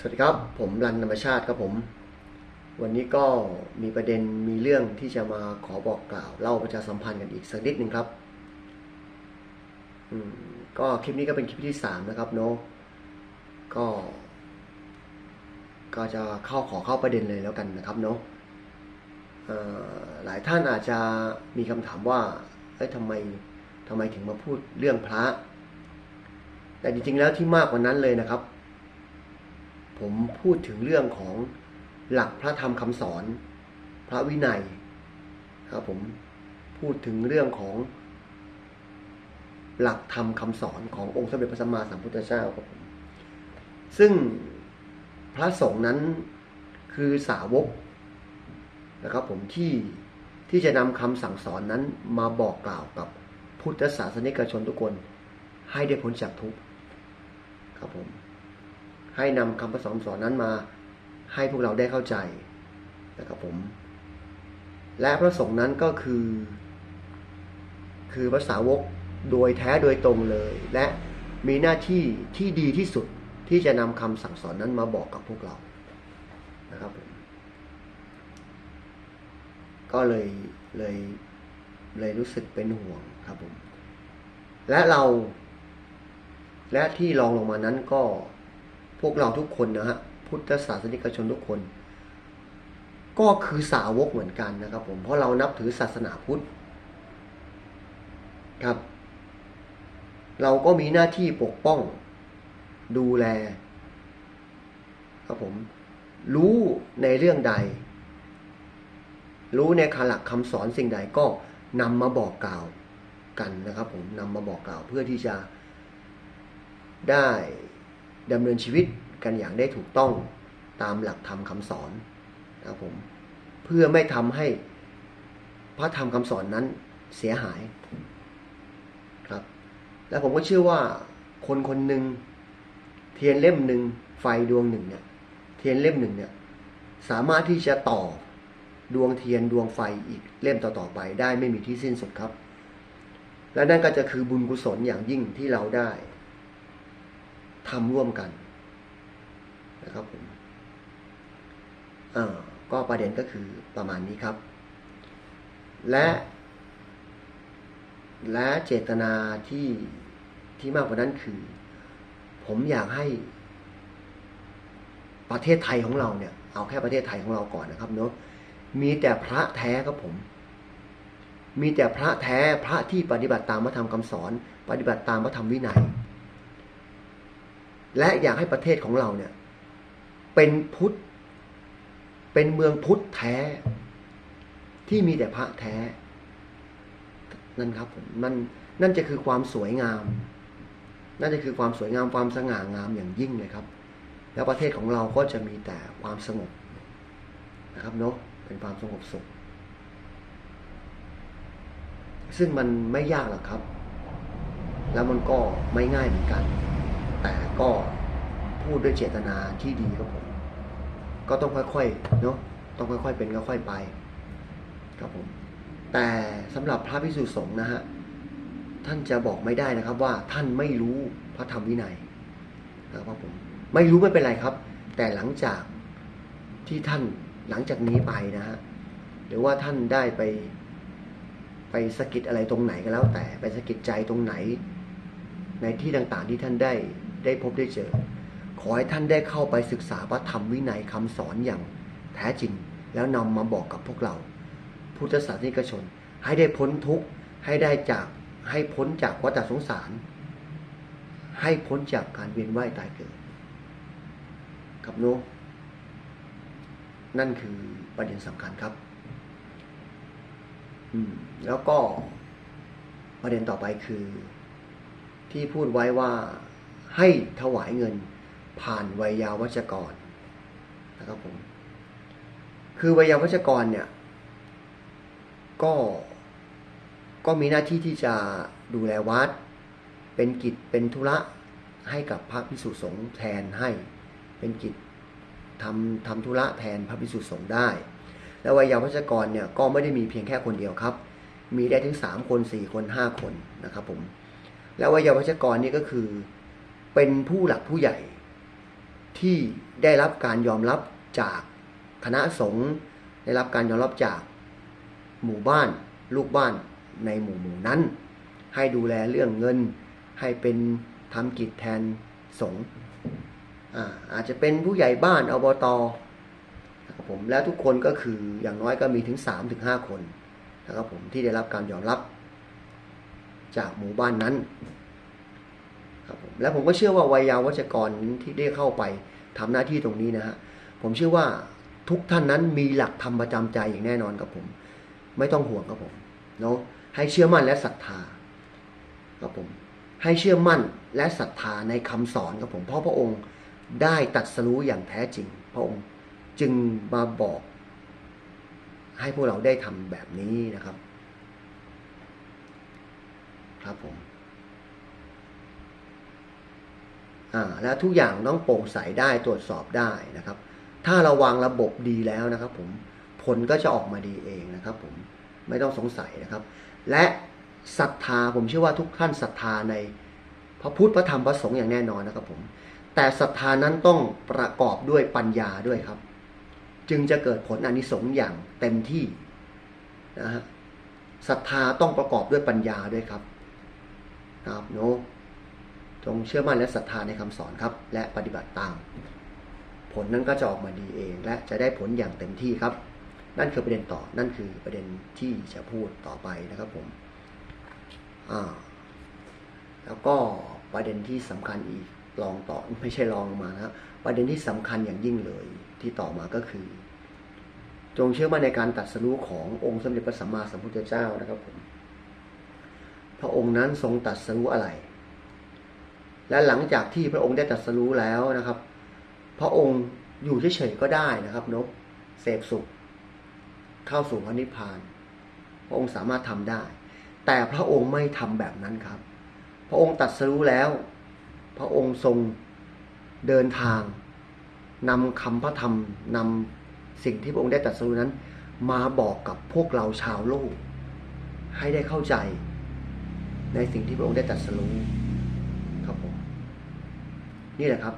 สวัสดีครับ ผมรันธรรมชาติครับผม วันนี้ก็มีประเด็นมีเรื่องที่จะมาขอบอกกล่าวเล่าประชาสัมพันธ์กันอีกสักนิดหนึ่งครับอืมก็คลิปนี้ก็เป็นคลิปที่สามนะครับเนาะก็ ก็จะเข้าขอเข้าประเด็นเลยแล้วกันนะครับเนาะหลายท่านอาจจะมีคำถามว่าเอ้ยทำไมทำไมถึงมาพูดเรื่องพระ แต่จริงๆแล้วที่มากกว่านั้นเลยนะครับ ผมพูดถึงเรื่องของหลักพระธรรมคำสอน พระวินัยครับผมพูดถึงเรื่องของ หลักธรรมคำสอนขององค์สมเด็จพระสัมมาสัมพุทธเจ้าครับผมซึ่งพระสงฆ์นั้นคือสาวกนะครับผมที่ที่จะนำคำสั่งสอนนั้นมาบอกกล่าวกับพุทธศาสนิกชนทุกคนให้ได้พ้นจากทุกข์ครับผม ให้นำคำประสอนสอนนั้นมาให้พวกเราได้เข้าใจนะครับผม และพระสงฆ์นั้นก็คือ คือภาษาวกโดยแท้โดยตรงเลย และมีหน้าที่ที่ดีที่สุดที่จะนำคำสั่งสอนนั้นมาบอกกับพวกเรานะครับผมก็เลยเลยเลยรู้สึกเป็นห่วงครับผม และเรา และที่รองลงมานั้นก็ พวกเราทุกคนนะฮะพุทธศาสนิกชนทุกคน ก็คือสาวกเหมือนกันนะครับ ผมเพราะเรานับถือศาสนาพุทธครับ เราก็มีหน้าที่ปกป้อง ดูแล ครับผม รู้ในเรื่องใด รู้ในคหลักคำสอนสิ่งใดก็นำมาบอกกล่าวกันนะครับ ผมนำมาบอกกล่าวเพื่อที่จะได้ ดำเนินชีวิตกันอย่างได้ถูกต้องตามหลักธรรมคำสอนนะครับผมเพื่อไม่ทำให้พระธรรมคำสอนนั้นเสียหายครับ และผมก็เชื่อว่าคนคนหนึ่งเทียนเล่มหนึ่งไฟดวงหนึ่งเนี่ยเทียนเล่มหนึ่งเนี่ยสามารถที่จะต่อดวงเทียนดวงไฟอีกเล่มต่อๆไปได้ไม่มีที่สิ้นสุดครับ และนั่นก็จะคือบุญกุศลอย่างยิ่งที่เราได้ ทำร่วมกันนะครับผมอ่าก็ประเด็นก็คือประมาณนี้ครับ และ และเจตนาที่ที่มากกว่านั้นคือ ผมอยากให้ประเทศไทยของเราเนี่ย เอาแค่ประเทศไทยของเราก่อนนะครับเนาะมีแต่พระแท้ครับผม มีแต่พระแท้พระที่ปฏิบัติตามพระธรรมคำสอน ปฏิบัติตามพระธรรมวินัย และอยากให้ประเทศของเราเนี่ย เป็นพุทธ เป็นเมืองพุทธแท้ ที่มีแต่พระแท้ นั่นครับผมนั่นนั่นจะคือความสวยงาม นั่นจะคือความสวยงามความสง่างามอย่างยิ่งเลยครับ แล้วประเทศของเราก็จะมีแต่ความสงบนะครับเนาะเป็นความสงบสุข ซึ่งมันไม่ยากหรอกครับ แล้วมันก็ไม่ง่ายเหมือนกัน แต่ก็พูดด้วยเจตนาที่ดีครับผม ก็ต้องค่อยๆเนาะต้องค่อย ๆ เป็นค่อยๆไป ครับผม แต่สำหรับพระพิสุสงฆ์นะฮะท่านจะบอกไม่ได้นะครับว่าท่านไม่รู้พระธรรมวินัยนะครับผมไม่รู้ไม่เป็นไรครับ แต่หลังจากที่ท่านหลังจากนี้ไปนะฮะหรือว่าท่านได้ไป ไปสะกิดอะไรตรงไหนก็แล้วแต่ไปสะกิดใจตรงไหน ในที่ต่างๆที่ท่านได้ ได้พบได้เจอ ขอให้ท่านได้เข้าไปศึกษาพระธรรมวินัยคำสอนอย่างแท้จริง แล้วนำมาบอกกับพวกเรา พุทธศาสนิกชน ให้ได้พ้นทุกข์ให้ได้จากให้พ้นจากวัฏสงสาร ให้พ้นจากการเวียนว่ายตายเกิดครับโนกนั่นคือประเด็นสำคัญครับ อืม แล้วก็ประเด็นต่อไปคือ ที่พูดไว้ว่า ให้ถวายเงินผ่านวัยยาวัจกรนะครับผม คือวัยยาวัจกรเนี่ย ก็ก็มีหน้าที่ที่จะดูแลวัด เป็นกิจเป็นธุระให้กับพระพิสุสงฆ์แทนให้เป็นกิจทำทำธุระแทนพระพิสุสงฆ์ได้ แล้ววัยยาวัจกรเนี่ยก็ไม่ได้มีเพียงแค่คนเดียวครับ มีได้ถึงสามคนสี่คนห้าคนนะครับผม แล้ววัยยาวัจกรนี่ก็คือ เป็นผู้หลักผู้ใหญ่ ที่ได้รับการยอมรับจากคณะสงฆ์ได้รับการยอมรับจากหมู่บ้าน ลูกบ้านในหมู่หมู่นั้น ให้ดูแลเรื่องเงิน ให้เป็นทำกิจแทนสงฆ์อาจจะเป็นผู้ใหญ่บ้านอบตนะครับผมแล้วทุกคนก็คืออย่างน้อยก็มีถึง 3-5ถึงคนนะครับผมที่ได้รับการยอมรับจากหมู่บ้านนั้น และผมก็เชื่อว่าวัยยาวัจกรที่ได้เข้าไปทำหน้าที่ตรงนี้นะฮะผมเชื่อว่าทุกท่านนั้นมีหลักธรรมประจำใจอย่างแน่นอนครับผม ไม่ต้องห่วงครับผมเนาะให้เชื่อมั่นและศรัทธาครับผม ให้เชื่อมั่นและศรัทธาในคำสอนครับผม เพราะพระองค์ได้ตัดสรู้อย่างแท้จริง พระองค์จึงมาบอก ให้พวกเราได้ทำแบบนี้นะครับ ครับผม อ่า แล้วทุกอย่างต้องโปร่งใสได้ตรวจสอบได้นะครับ ถ้าเราวางระบบดีแล้วนะครับ ผมผลก็จะออกมาดีเองนะครับ ผมไม่ต้องสงสัยนะครับ และศรัทธาผมเชื่อว่าทุกท่านศรัทธาในพระพุทธพระธรรมพระสงฆ์อย่างแน่นอนนะครับผมแต่ศรัทธานั้นต้องประกอบด้วยปัญญาด้วยครับ จึงจะเกิดผลอนิสงส์อย่างเต็มที่นะฮะศรัทธาต้องประกอบด้วยปัญญาด้วยครับนะครับโน จงเชื่อมั่นและศรัทธาในคำสอนครับ และปฏิบัติตาม ผลนั้นก็จะออกมาดีเอง และจะได้ผลอย่างเต็มที่ครับ นั่นคือประเด็นต่อ นั่นคือประเด็นที่จะพูดต่อไปนะครับผมอ่าแล้วก็ประเด็นที่สำคัญอีกลองต่อไม่ใช่ลองมานะประเด็นที่สำคัญอย่างยิ่งเลยที่ต่อมาก็คือ จงเชื่อมั่นในการตัดสรู้ขององค์สมเด็จพระสัมมาสัมพุทธเจ้านะครับผมพระองค์นั้นทรงตัดสรู้อะไร และหลังจากที่พระองค์ได้ตรัสรู้แล้วนะครับ พระองค์อยู่เฉยๆก็ได้นะครับนบเสพสุข เข้าสู่พระนิพพาน พระองค์สามารถทำได้ แต่พระองค์ไม่ทำแบบนั้นครับ พระองค์ตรัสรู้แล้ว พระองค์ทรงเดินทางนำคำพระธรรมนำสิ่งที่พระองค์ได้ตรัสรู้นั้น มาบอกกับพวกเราชาวโลก ให้ได้เข้าใจในสิ่งที่พระองค์ได้ตรัสรู้ นี่แหละครับ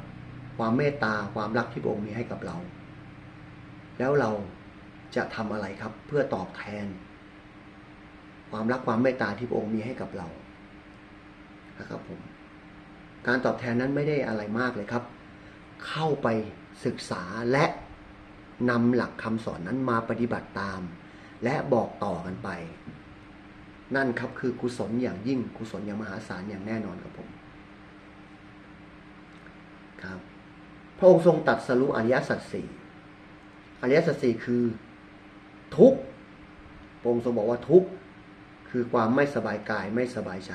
ความเมตตาความรักที่พระองค์มีให้กับเรา แล้วเราจะทำอะไรครับเพื่อตอบแทน ความรักความเมตตาที่พระองค์มีให้กับเรานะครับผมการตอบแทนนั้นไม่ได้อะไรมากเลยครับ เข้าไปศึกษาและนำหลักคำสอนนั้นมาปฏิบัติตาม และบอกต่อกันไป นั่นครับคือกุศลอย่างยิ่งกุศลอย่างมหาศาลอย่างแน่นอนครับผม ครับ พระองค์ทรงตัดสรู้อริยสัจสี่อริยสัจสี่คือทุกพระองค์ทรงบอกว่าทุกคือความไม่สบายกายไม่สบายใจ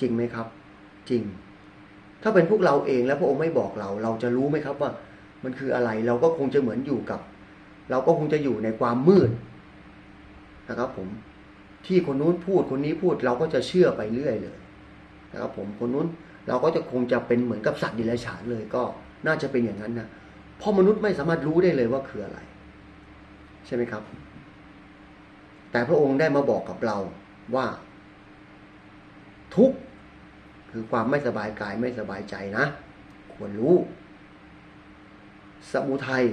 จริงไหมครับ จริง ถ้าเป็นพวกเราเองแล้วพระองค์ไม่บอกเรา เราจะรู้ไหมครับว่า มันคืออะไรเราก็คงจะเหมือนอยู่กับ เราก็คงจะอยู่ในความมืดนะครับ ผมที่คนนู้นพูดคนนี้พูดเราก็จะเชื่อไปเรื่อยเลยนะครับผมคนนู้น เราก็จะคงจะเป็นเหมือนกับสัตว์ดิลฉานเลยก็น่าจะเป็นอย่างนั้นนะเพราะมนุษย์ไม่สามารถรู้ได้เลยว่าคืออะไร ใช่ไหมครับ แต่พระองค์ได้มาบอกกับเราว่า ทุกคือความไม่สบายกายไม่สบายใจนะ ควรรู้ สมุทัย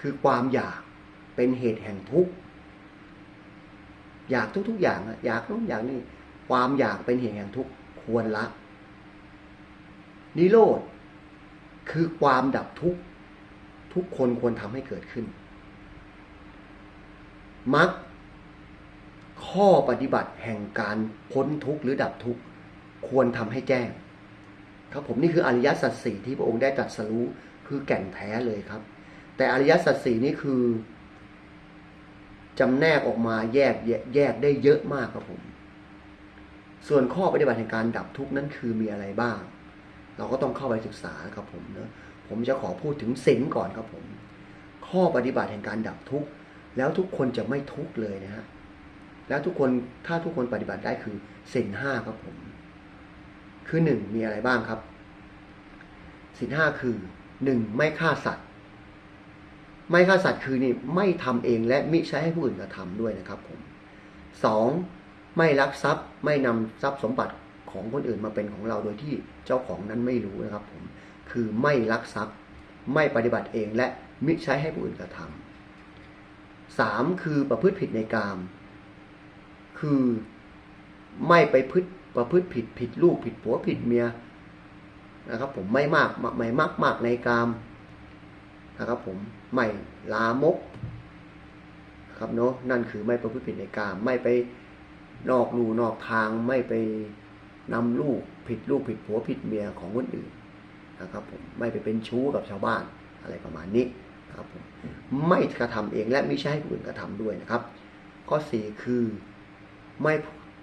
คือความอยากเป็นเหตุแห่งทุกข์อยากทุกๆอย่างอะอยากโน้นอยากนี่ ความอยากเป็นเหตุแห่งทุกข์ควรละ นิโรธคือความดับทุกข์ทุกคนควรทำให้เกิดขึ้นมรรคข้อปฏิบัติแห่งการพ้นทุกข์หรือดับทุกข์ควรทำให้แจ้ง ครับผมนี่คืออริยสัจสี่ที่พระองค์ได้ตรัสรู้คือแก่นแท้เลยครับ แต่อริยสัจสี่นี่คือจำแนกออกมาแยกแยกได้เยอะมากครับผม ส่วนข้อปฏิบัติแห่งการดับทุกข์นั้นคือมีอะไรบ้าง เราก็ต้องเข้าไปศึกษาครับผมเนะผมจะขอพูดถึงศีลก่อนครับผม ข้อปฏิบัติแห่งการดับทุกข์แล้วทุกคนจะไม่ทุกข์เลยนะฮะแล้วทุกคนถ้าทุกคนปฏิบัติได้คือศีลห้าครับผม คือหนึ่งมีอะไรบ้างครับศีลห้าคือหนึ่งไม่ฆ่าสัตว์ ไม่ฆ่าสัตว์คือนี่ไม่ทำเองและมิใช้ให้ผู้อื่นกระทำด้วยนะครับผมสอง ไม่ลักทรัพย์ไม่นำทรัพย์สมบัติของคนอื่นมาเป็นของเราโดยที่เจ้าของนั้นไม่รู้นะครับผมคือไม่ลักทรัพย์ไม่ปฏิบัติเองและมิใช้ให้ผู้อื่นกระทำสามคือประพฤติผิดในกาม คือไม่ไปพฤติประพฤติผิดผิดลูกผิดผัวผิดเมียนะครับผมไม่มากไม่มากมากในกามนะครับผมไม่ลามกครับเนาะนั่นคือไม่ประพฤติผิดในกามไม่ไป นอกลูนอกทางไม่ไปนำลูกผิดลูกผิดผัวผิดเมียของคนอื่นนะครับผมไม่ไปเป็นชู้กับชาวบ้านอะไรประมาณนี้นะครับผมไม่กระทำเองและไม่ใช่ให้ผู้อื่นกระทำด้วยนะครับ ข้อสี่คือไม่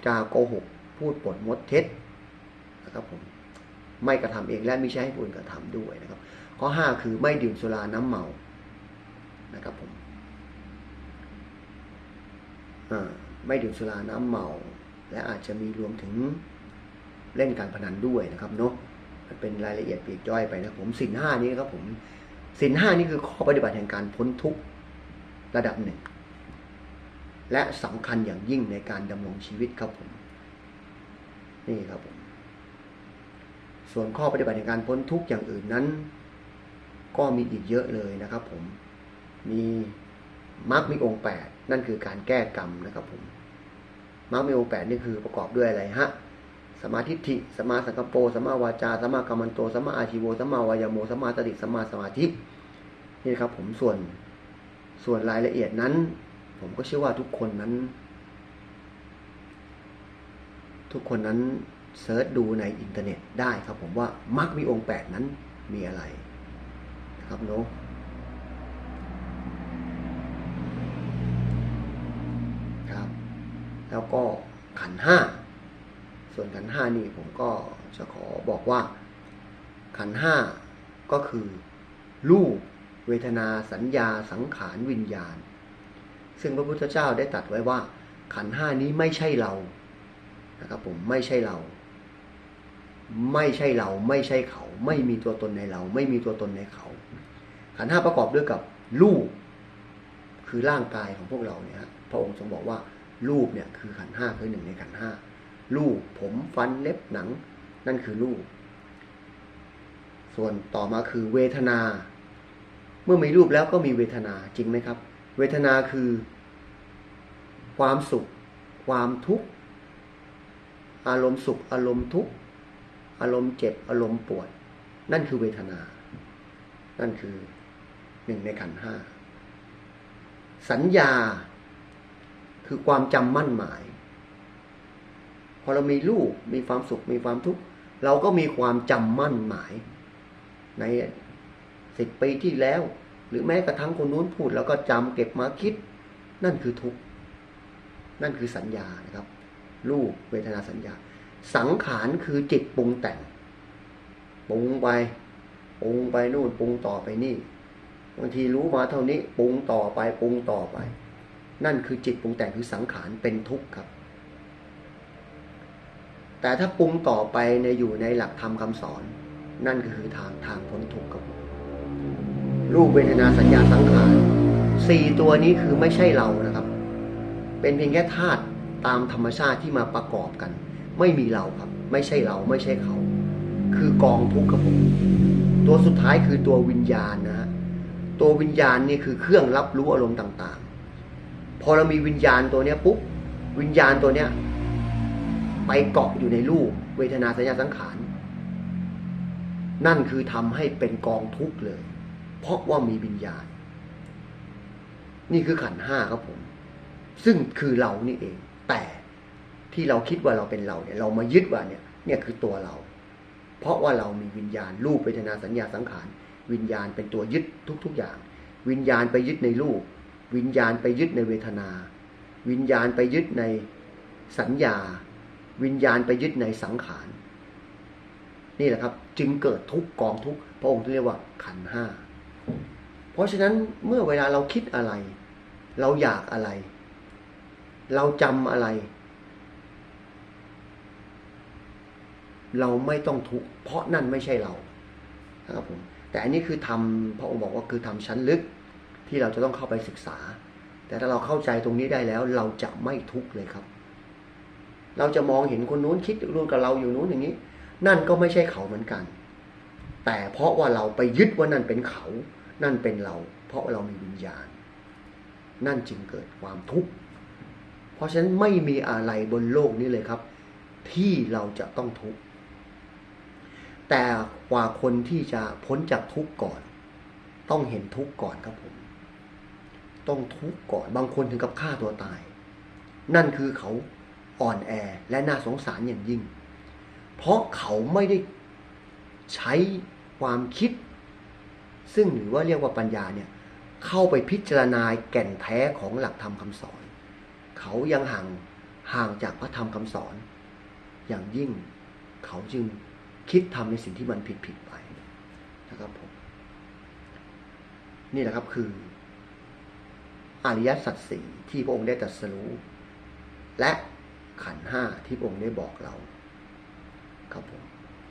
จาโกหกพูดปดมดเท็จนะครับผมไม่กระทำเองและไม่ใช่ให้ผู้อื่นกระทำด้วยนะครับ ข้อห้าคือไม่ดื่มสุราน้ำเมานะครับผมอ่า ไม่ดื่มสุราน้ำเมา และอาจจะมีรวมถึงเล่นการพนันด้วยนะครับเนาะมันเป็นรายละเอียดปีกย่อยไปนะผมสินห้านี้นะครับผมสินห้านี่คือข้อปฏิบัติแห่งการพ้นทุกข์ระดับหนึ่ง และสำคัญอย่างยิ่งในการดำรงชีวิตครับผม นี่ครับผม ส่วนข้อปฏิบัติในการพ้นทุกข์อย่างอื่นนั้น ก็มีอีกเยอะเลยนะครับผมมีมรรคมีองค์แปดนั่นคือการแก้กรรมนะครับผม มรรคมีองแปดนี่คือประกอบด้วยอะไรฮะสมาทิฐิสมาสังกปรสมาวาจาสมากรรมันโตสมาอาชีโวสมาวายโมสมาสติสมาสมาธินี่ครับผมส่วนส่วนรายละเอียดนั้น ผมก็เชื่อว่าทุกคนนั้น ทุกคนนั้นเซิร์ชดูในอินเทอร์เน็ตได้ครับผมว่ามักมีองค์แปดนั้นมีอะไรครับเนาะครับ แล้วก็ขันห้าส่วนขันห้านี่ผมก็จะขอบอกว่า ขันห้าก็คือรูปเวทนาสัญญาสังขารวิญญาณ ซึ่งพระพุทธเจ้าได้ตรัสไว้ว่า ขันห้านี้ไม่ใช่เรานะครับผมไม่ใช่เรา ไม่ใช่เราไม่ใช่เขา ไม่มีตัวตนในเรา ไม่มีตัวตนในเขา ขันห้าประกอบด้วยกับรูปคือร่างกายของพวกเราเนี่ยฮะพระองค์ทรงบอกว่า รูปเนี่ยคือขันห้าคือหนึ่งในขันห้ารูปผมฟันเล็บหนัง นั่นคือรูป ส่วนต่อมาคือเวทนา เมื่อมีรูปแล้วก็มีเวทนาจริงไหมครับ เวทนาคือ ความสุข ความทุกข์อารมณ์สุข อารมณ์ทุกข์อารมณ์เจ็บอารมณ์ปวด นั่นคือเวทนา นั่นคือหนึ่งในขันห้าสัญญา คือความจำมั่นหมาย พอเรามีรูปมีความสุขมีความทุกข์เราก็มีความจำมั่นหมาย ในสิบปีที่แล้ว หรือแม้กระทั่งคนนู้นพูดแล้วก็จำเก็บมาคิด นั่นคือทุกข์นั่นคือสัญญานะครับรูปเวทนาสัญญา สังขารคือจิตปรุงแต่งปรุงไปปรุงไปนู่นปรุงต่อไปนี่บางทีรู้มาเท่านี้ปรุงต่อไปปรุงต่อไป นั่นคือจิตปรุงแต่งคือสังขารเป็นทุกข์ครับ แต่ถ้าปรุงต่อไปในอยู่ในหลักธรรมคำสอน นั่นก็คือทางทางพ้นทุกข์ครับรูปเวทนาสัญญาสังขารสี่ตัวนี้คือไม่ใช่เรานะครับ เป็นเพียงแค่ธาตุตามธรรมชาติที่มาประกอบกัน ไม่มีเราครับ ไม่ใช่เราไม่ใช่เขา คือกองทุกข์ครับผมตัวสุดท้ายคือตัววิญญาณนะฮะตัววิญญาณนี่คือเครื่องรับรู้อารมณ์ต่าง พอเรามีวิญญาณตัวเนี้ยปุ๊บวิญญาณตัวเนี้ย ไปเกาะอยู่ในรูป เวทนาสัญญาสังขาร นั่นคือทำให้เป็นกองทุกข์เลย เพราะว่ามีวิญญาณ นี่คือขันห้าครับผม ซึ่งคือเรานี่เอง แต่ที่เราคิดว่าเราเป็นเราเนี่ย เรามายึดว่าเนี่ย เนี่ยคือตัวเรา เพราะว่าเรามีวิญญาณ รูปเวทนาสัญญาสังขาร วิญญาณเป็นตัวยึดทุก ๆอย่าง วิญญาณไปยึดในรูป วิญญาณไปยึดในเวทนา วิญญาณไปยึดในสัญญา วิญญาณไปยึดในสังขาร นี่แหละครับ จึงเกิดทุกกองทุกพระองค์เรียกว่าขันห้า เพราะฉะนั้นเมื่อเวลาเราคิดอะไร เราอยากอะไร เราจำอะไร เราไม่ต้องทุกเพราะนั่นไม่ใช่เรานะครับผมแต่อันนี้คือทำพระองค์บอกว่าคือทำชั้นลึก ที่เราจะต้องเข้าไปศึกษา แต่ถ้าเราเข้าใจตรงนี้ได้แล้ว เราจะไม่ทุกข์เลยครับ เราจะมองเห็นคนนู้นคิดร่วมกับเราอยู่นู้นอย่างนี้ นั่นก็ไม่ใช่เขาเหมือนกัน แต่เพราะว่าเราไปยึดว่านั่นเป็นเขา นั่นเป็นเรา เพราะเรามีวิญญาณ นั่นจึงเกิดความทุกข์เพราะฉะนั้นไม่มีอะไรบนโลกนี้เลยครับ ที่เราจะต้องทุกข์แต่กว่าคนที่จะพ้นจากทุกข์ก่อน ต้องเห็นทุกข์ก่อนครับผม ต้องทุกข์ก่อนบางคนถึงกับฆ่าตัวตาย นั่นคือเขาอ่อนแอและน่าสงสารอย่างยิ่ง เพราะเขาไม่ได้ใช้ความคิด ซึ่งหรือว่าเรียกว่าปัญญาเนี่ยเข้าไปพิจารณาแก่นแท้ของหลักธรรมคำสอน เขายังห่างห่างจากพระธรรมคำสอน อย่างยิ่งเขาจึงคิดทำในสิ่งที่มันผิดผิดไปนะครับผมนี่แหละครับคือ อริยสัจสี่ที่พระองค์ได้ตรัสรู้ และขันห้าที่พระองค์ได้บอกเรา ครับผม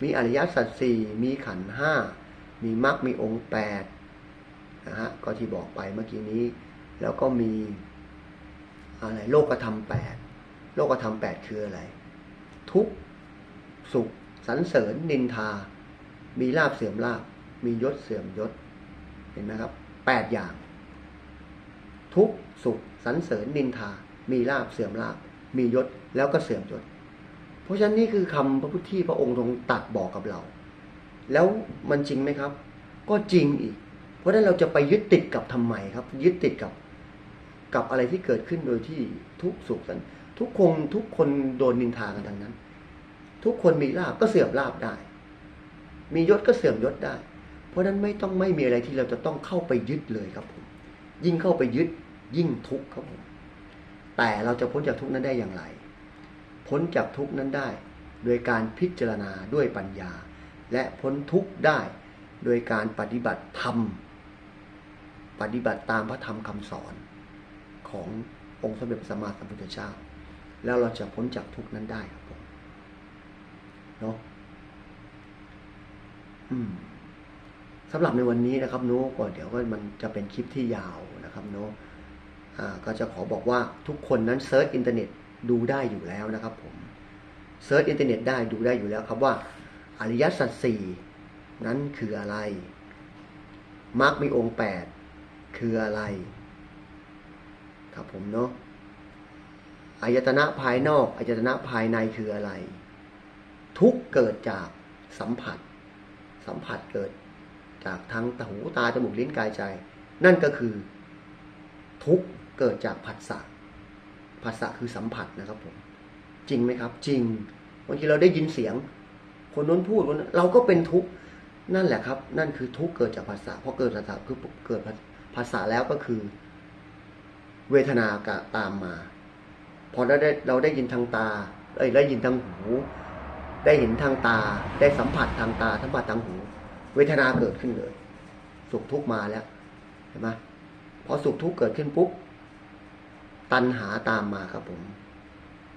มีอริยสัจสี่มีขันห้ามีมรรคมีองค์แปดนะฮะก็ที่บอกไปเมื่อกี้นี้ แล้วก็มีอะไรโลกธรรมแปดโลกธรรมแปดคืออะไร ทุกสุขสรรเสริญนินทา มีลาบเสื่อมลาบ มียศเสื่อมยศ เห็นไหมครับแปดอย่าง ทุกสุขสรรเสริญนินทา มีลาบเสื่อมลาบ มียศแล้วก็เสื่อมยศเพราะฉะนั้นนี่คือคำพระพุทธที่พระองค์ทรงตัดบอกกับเรา แล้วมันจริงไหมครับ ก็จริงอีก เพราะฉะนั้นเราจะไปยึดติดกับทำไมครับ ยึดติดกับกับอะไรที่เกิดขึ้นโดยที่ทุกสุขสันทุกคนทุกคนโดนนินทากันทั้งนั้น ทุกคนมีลาบก็เสื่อมลาบได้ มียศก็เสื่อมยศได้ เพราะฉะนั้นไม่ต้องไม่มีอะไรที่เราจะต้องเข้าไปยึดเลยครับผมยิ่งเข้าไปยึด ยิ่งทุกข์ครับผม แต่เราจะพ้นจากทุกข์นั้นได้อย่างไร พ้นจากทุกข์นั้นได้ โดยการพิจารณาด้วยปัญญา และพ้นทุกข์ได้โดยการปฏิบัติธรรม ปฏิบัติตามพระธรรมคำสอนขององค์สมเด็จพระสัมมาสัมพุทธเจ้า แล้วเราจะพ้นจากทุกข์นั้นได้ครับผมเนาะอืมสำหรับในวันนี้นะครับโน้ก่อนเดี๋ยวก็มันจะเป็นคลิปที่ยาวนะครับโน้ ก็จะขอบอกว่าทุกคนนั้นเซิร์ชอินเทอร์เน็ตดูได้อยู่แล้วนะครับผมเซิร์ชอินเทอร์เน็ตได้ดูได้อยู่แล้วครับว่าอริยสัจสี่นั้นคืออะไรมรรคมีองค์แปดคืออะไร ครับผมเนาะอายตนะภายนอกอายตนะภายในคืออะไร ทุกเกิดจากสัมผัส สัมผัสเกิดจากทั้งตาหูตาจมูกลิ้นกายใจ นั่นก็คือทุก เกิดจากผัสสะผัสสะคือสัมผัสนะครับผม จริงไหมครับ จริงบางทีเราได้ยินเสียง คนนู้นพูดคนนั้นเราก็เป็นทุกข์นั่นแหละครับ นั่นคือทุกข์เกิดจากภาษาพอเกิดภาษาคือเกิดภาษาแล้วก็คือ เวทนากะตามมาพอเราได้เราได้ยินทางตาเอ้ยได้ยินทางหู ได้เห็นทางตา ได้สัมผัสทางตาสัมผัสทางหู เวทนาเกิดขึ้นเลย สุขทุกข์มาแล้วเห็นไหมพอสุขทุกข์เกิดขึ้นปุ๊บ ตัณหาตามมาครับผม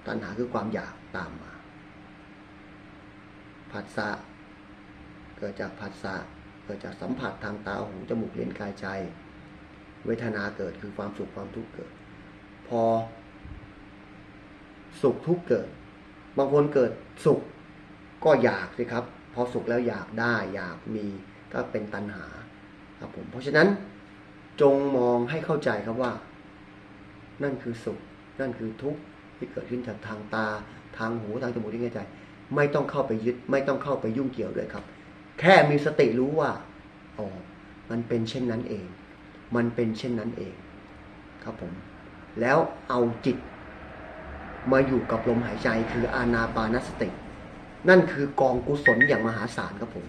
ตัณหาคือความอยากตามมาผัสสะเกิดจากผัสสะเกิดจากสัมผัสทางตาหูจมูกลิ้นกายใจ เวทนาเกิดคือความสุขความทุกข์เกิด พอ สุขทุกข์เกิด บางคนเกิดสุขก็อยากสิครับ พอสุขแล้วอยากได้อยากมีก็เป็นตัณหาครับผมเพราะฉะนั้นจงมองให้เข้าใจครับว่า นั่นคือสุข นั่นคือทุกข์ที่เกิดขึ้นจากทางตา ทางหูทางจมูกลิ้นกายใจ ไม่ต้องเข้าไปยึด ไม่ต้องเข้าไปยุ่งเกี่ยวเลยครับ แค่มีสติรู้ว่าอ๋อมันเป็นเช่นนั้นเอง มันเป็นเช่นนั้นเอง ครับผม แล้วเอาจิต มาอยู่กับลมหายใจคืออานาปานสติ นั่นคือกองกุศลอย่างมหาศาลครับผม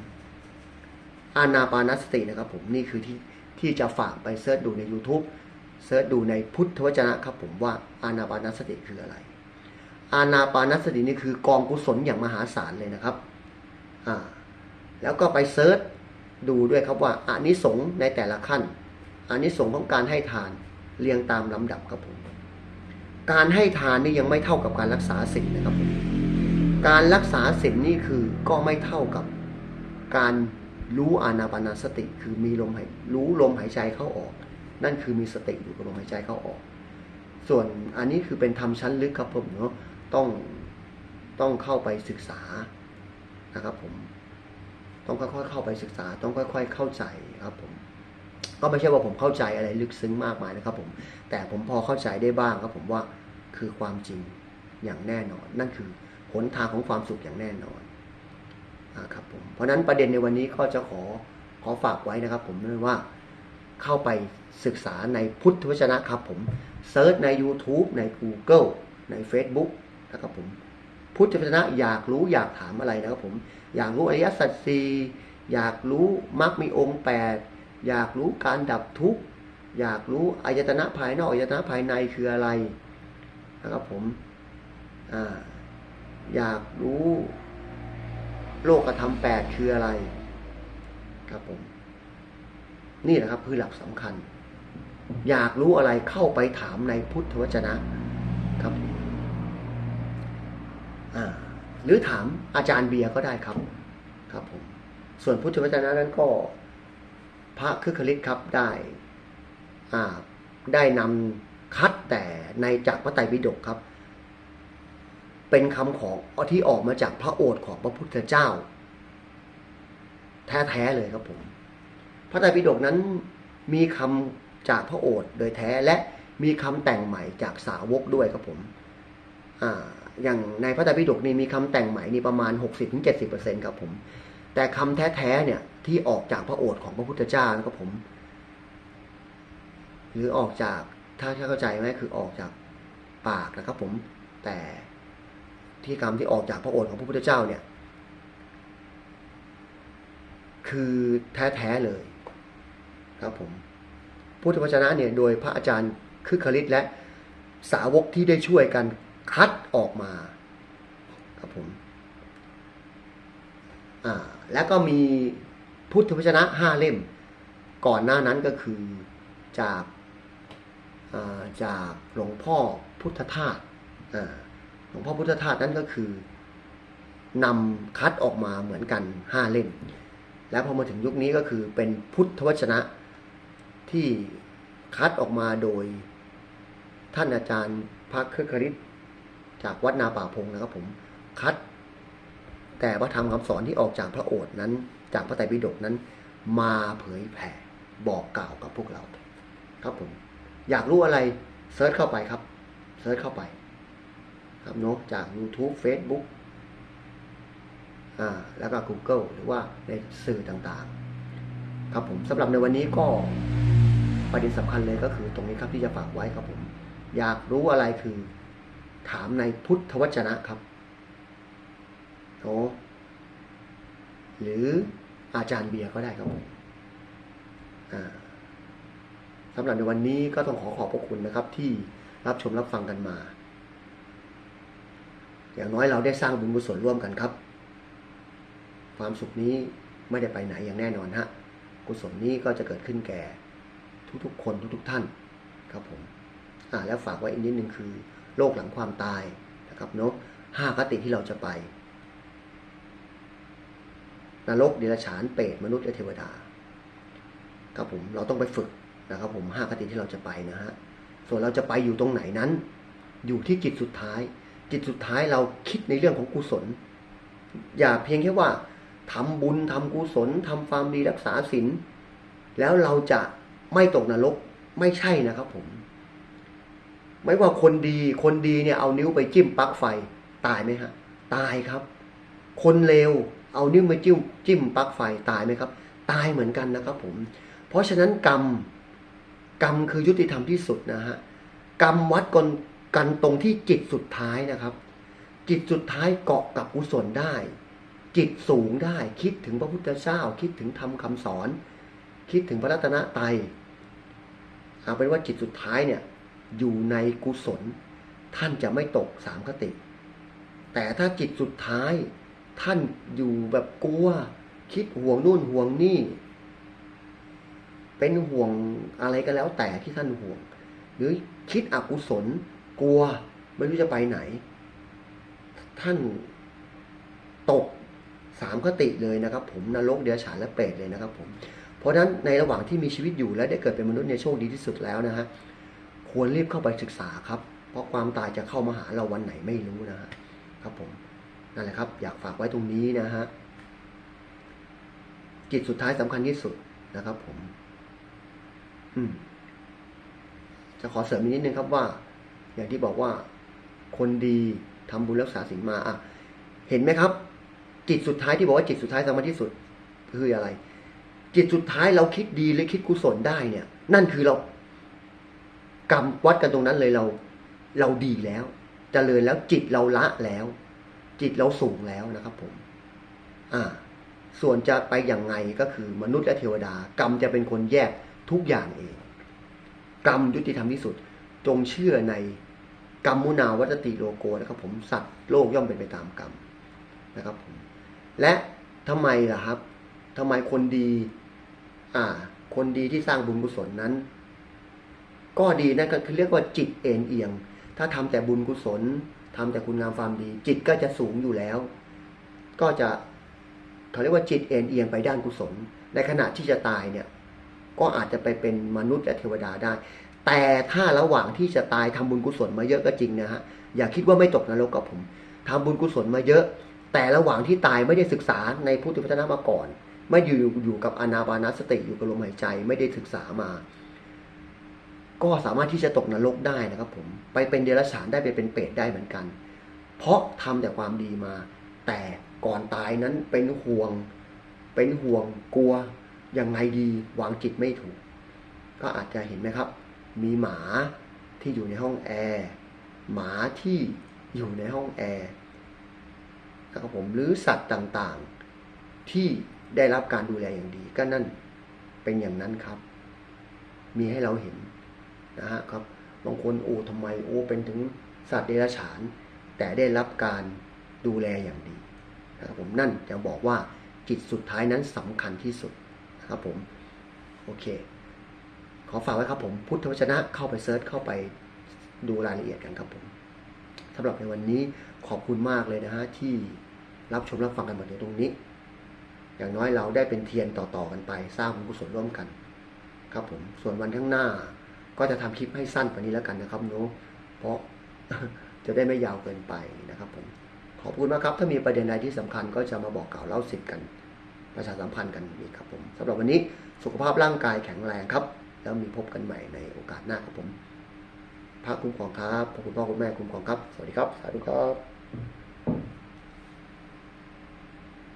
อานาปานสตินะครับผมนี่คือที่ที่จะฝากไปเสิร์ชดูใน YouTube เสิร์ชดูในพุทธวจนะครับผมว่าอานาปานสติคืออะไร อานาปานสตินี่คือกองกุศลอย่างมหาศาลเลยนะครับอ่าแล้วก็ไปเซิร์ชดูด้วยครับว่าอานิสงส์ในแต่ละขั้นอานิสงส์ของการให้ทานเรียงตามลำดับครับผมการให้ทานนี่ยังไม่เท่ากับการรักษาศีลนะครับผมการรักษาศีลนี่คือก็ไม่เท่ากับการรู้อานาปานสติ คือมีลมหายรู้ลมหายใจเข้าออก นั่นคือมีสติอยู่กับลมหายใจเข้าออก ส่วนอันนี้คือเป็นธรรมชั้นลึกครับผมเนาะต้องต้องเข้าไปศึกษานะครับผม ต้องค่อยๆเข้าไปศึกษา ต้องค่อย ๆ เข้าใจครับผม ก็ไม่ใช่ว่าผมเข้าใจอะไรลึกซึ้งมากมายนะครับผม แต่ผมพอเข้าใจได้บ้างครับผมว่าคือความจริงอย่างแน่นอน นั่นคือหนทางของความสุขอย่างแน่นอนอาครับผม เพราะฉะนั้นประเด็นในวันนี้ก็จะขอขอฝากไว้นะครับผมด้วยว่า เข้าไปศึกษาในพุทธวจนะครับผมเซิร์ชใน YouTube ใน Google ใน Facebook นะครับผมพุทธวจนะอยากรู้อยากถามอะไรนะครับผมอยากรู้อริยสัจสี่อยากรู้มรรคมีองค์แปดอยากรู้การดับทุกข์อยากรู้อายตนะภายนอกอายตนะภายในคืออะไรนะครับผมออยากรู้โลกธรรมแปดคืออะไรครับผม นี่แหละครับคือหลักสำคัญ อยากรู้อะไรเข้าไปถามในพุทธวจนะครับหรือถามอาจารย์เบียร์ก็ได้ครับครับผมส่วนพุทธวจนะนั้นก็ พระคึกคลิตครับได้ได้นำคัดแต่ในจากพระไตรปิฎกครับ เป็นคำของที่ออกมาจากพระโอษฐ์ของพระพุทธเจ้า แท้ๆเลยครับผม พระไตรปิฎกนั้นมีคำจากพระโอษฐ์โดยแท้และมีคำแต่งใหม่จากสาวกด้วยครับผมอ่าอย่างในพระไตรปิฎกนี่มีคำแต่งใหม่นี่ประมาณ 60-70%ครับผม แต่คำแท้ๆเนี่ยที่ออกจากพระโอษฐ์ของพระพุทธเจ้านะครับผม หรือออกจากถ้าเข้าใจไหมคือออกจากปากนะครับผม แต่ที่คำที่ออกจากพระโอษฐ์ของพระพุทธเจ้าเนี่ย คือแท้ๆเลย ครับผมพุทธวจนะเนี่ยโดยพระอาจารย์คึกคลิตและสาวกที่ได้ช่วยกันคัดออกมาครับผมอ่าแล้วก็มีพุทธวจนะห้าเล่ม ก่อนหน้านั้นก็คือจากาจากหลวงพ่อพุทธทาสหลวงพ่อพุทธทาสนั่นก็คือนำคัดออกมาเหมือนกันห้าเล่ม แล้วพอมาถึงยุคนี้ก็คือเป็นพุทธวจนะ ที่คัดออกมาโดยท่านอาจารย์พระเครือคริตจากวัดนาป่าพงนะครับผมคัด แต่พระธรรมคำสอนที่ออกจากพระโอษฐ์นั้น จากพระไตรปิฎกนั้น มาเผยแผ่บอกกล่าวกับพวกเรา ครับผม อยากรู้อะไรเซิร์ชเข้าไปครับเซิร์ชเข้าไป ครับเนาะจาก YouTube Facebook อ่าแล้วก็ Google หรือว่าในสื่อต่างๆ ครับผมสำหรับในวันนี้ก็ประเด็นสำคัญเลยก็คือตรงนี้ครับที่จะฝากไว้ครับผม อยากรู้อะไรคือ ถามในพุทธวจนะครับโอหรืออาจารย์เบียร์ก็ได้ครับผมสำหรับในวันนี้ก็ต้องขอขอบพระคุณนะครับ ที่รับชมรับฟังกันมา อย่างน้อยเราได้สร้างบุญกุศลร่วมกันครับ ความสุขนี้ไม่ได้ไปไหนอย่างแน่นอนฮะ กุศลนี้ก็จะเกิดขึ้นแก่ทุกๆ คนทุกๆท่านครับผมอ่าแล้วฝากไว้อีกนิดนึงคือ โลกหลังความตายนะครับเนาะห้าคติที่เราจะไปนรกเดรัจฉานเปรตมนุษย์และเทวดาครับผมเราต้องไปฝึกนะครับผมห้าคติที่เราจะไปนะฮะส่วนเราจะไปอยู่ตรงไหนนั้น อยู่ที่จิตสุดท้าย จิตสุดท้ายเราคิดในเรื่องของกุศล อย่าเพียงแค่ว่า ทำบุญทำกุศลทำความดีรักษาศีลแล้วเราจะไม่ตกนรกไม่ใช่นะครับผม ไม่ว่าคนดีคนดีเนี่ยเอานิ้วไปจิ้มปลั๊กไฟตายไหมฮะ ตายครับ คนเลวเอานิ้วมาจิ้มจิ้มปลั๊กไฟตายไหมครับ ตายเหมือนกันนะครับผม เพราะฉะนั้นกรรมกรรมคือยุติธรรมที่สุดนะฮะกรรมวัดกันกันตรงที่จิตสุดท้ายนะครับ จิตสุดท้ายเกาะกับกุศลได้ จิตสูงได้ คิดถึงพระพุทธเจ้า คิดถึงธรรมคำสอน คิดถึงพระรัตนตรัยเอาเป็นว่าจิตสุดท้ายเนี่ยอยู่ในกุศล ท่านจะไม่ตกสามคติ แต่ถ้าจิตสุดท้ายท่านอยู่แบบกลัว คิดห่วงนู่นห่วงนี่ เป็นห่วงอะไรก็แล้วแต่ที่ท่านห่วง หรือคิดอกุศล กลัว ไม่รู้จะไปไหน ท่านตก สามคติเลยนะครับผมนรกเดียฉานและเปรตเลยนะครับผมเพราะฉะนั้นในระหว่างที่มีชีวิตอยู่และได้เกิดเป็นมนุษย์ในยโชคดีที่สุดแล้วนะฮะควรรีบเข้าไปศึกษาครับ เพราะความตายจะเข้ามาหาเราวันไหนไม่รู้นะฮะครับผมนั่นแหละครับ อยากฝากไว้ตรงนี้นะฮะจิตสุดท้ายสำคัญที่สุดนะครับ ผม อืม จะขอเสริมอีกนิดนึงครับว่า อย่างที่บอกว่า คนดีทำบุญรักษาศีลมาอะเห็นไหมครับ จิตสุดท้ายที่บอกว่าจิตสุดท้ายสำคัญที่สุด คืออะไร จิตสุดท้ายเราคิดดีหรือคิดกุศลได้เนี่ย นั่นคือเรากรรมวัดกันตรงนั้นเลยเรา เราดีแล้วจเจริญแล้วจิตเราละแล้ว จิตเราสูงแล้วนะครับ ผม อ่า ส่วนจะไปอย่างไงก็คือ มนุษย์และเทวดากรรมจะเป็นคนแยกทุกอย่างเอง กรรมยุติธรรมที่สุด จงเชื่อในกรรมมุนาวัตติโลโกนะครับ ผมสัตว์โลกย่อมเป็นไปตามกรรมนะครับผม และทำไมล่ะครับทำไมคนดี อ่า คนดีที่สร้างบุญกุศลนั้น ก็ดีนั่นก็คือเรียกว่าจิตเอ็นเอียง ถ้าทำแต่บุญกุศลทำแต่คุณงามความดี จิตก็จะสูงอยู่แล้ว ก็จะเขาเรียกว่าจิตเอ็นเอียงไปด้านกุศล ในขณะที่จะตายเนี่ย ก็อาจจะไปเป็นมนุษย์และเทวดาได้ แต่ถ้าระหว่างที่จะตายทำบุญกุศลมาเยอะก็จริงนะฮะ อย่าคิดว่าไม่ตกนรกกับผมทำบุญกุศลมาเยอะ แต่ระหว่างที่ตายไม่ได้ศึกษาในพุทธวจนะมาก่อน ไม่อยู่อยู่กับอนาปานสติอยู่กับลมหายใจไม่ได้ศึกษามา ก็สามารถที่จะตกนรกได้นะครับผมไปเป็นเดรัจฉานได้ไปเป็นเปรตได้เหมือนกัน เพราะทำแต่ความดีมา แต่ก่อนตายนั้นเป็นห่วง เป็นห่วงกลัวยังไงดีวางจิตไม่ถูก ก็อาจจะเห็นไหมครับ มีหมาที่อยู่ในห้องแอร์หมาที่อยู่ในห้องแอร์ นะครับผมหรือสัตว์ต่างๆ ที่ได้รับการดูแลอย่างดี ก็นั่นเป็นอย่างนั้นครับ มีให้เราเห็นนะฮะครับบางคนโอ้ทำไมโอ้เป็นถึงสัตว์เดรัจฉาน แต่ได้รับการดูแลอย่างดีนะครับผมนั่นจะบอกว่าจิตสุดท้ายนั้นสำคัญที่สุดนะครับผมโอเค ขอฝากไว้ครับผมพุทธวจนะเข้าไปเซิร์ชเข้าไปดูรายละเอียดกันครับผมำหรับในวันนี้ขอบคุณมากเลยนะฮะที่รับชมรับฟังกันมาถึงตรงนี้ อย่างน้อยเราได้เป็นเทียนต่อๆกันไป สร้างบุญกุศลร่วมกัน ครับผมส่วนวันข้างหน้า ก็จะทำคลิปให้สั้นกว่านี้แล้วกันนะครับเนาะเพราะจะได้ไม่ยาวเกินไปนะครับผมขอบคุณมากครับ ถ้ามีประเด็นใดที่สำคัญก็จะมาบอกกล่าวเล่าสิทธิ์กัน ประชาสัมพันธ์กันอีกครับผมสำหรับวันนี้สุขภาพร่างกายแข็งแรงครับ แล้วมีพบกันใหม่ในโอกาสหน้าครับผม พระคุ้มครองครับพระคุณพ่อคุณแม่คุ้มครองครับ สวัสดีครับ สาธุครับ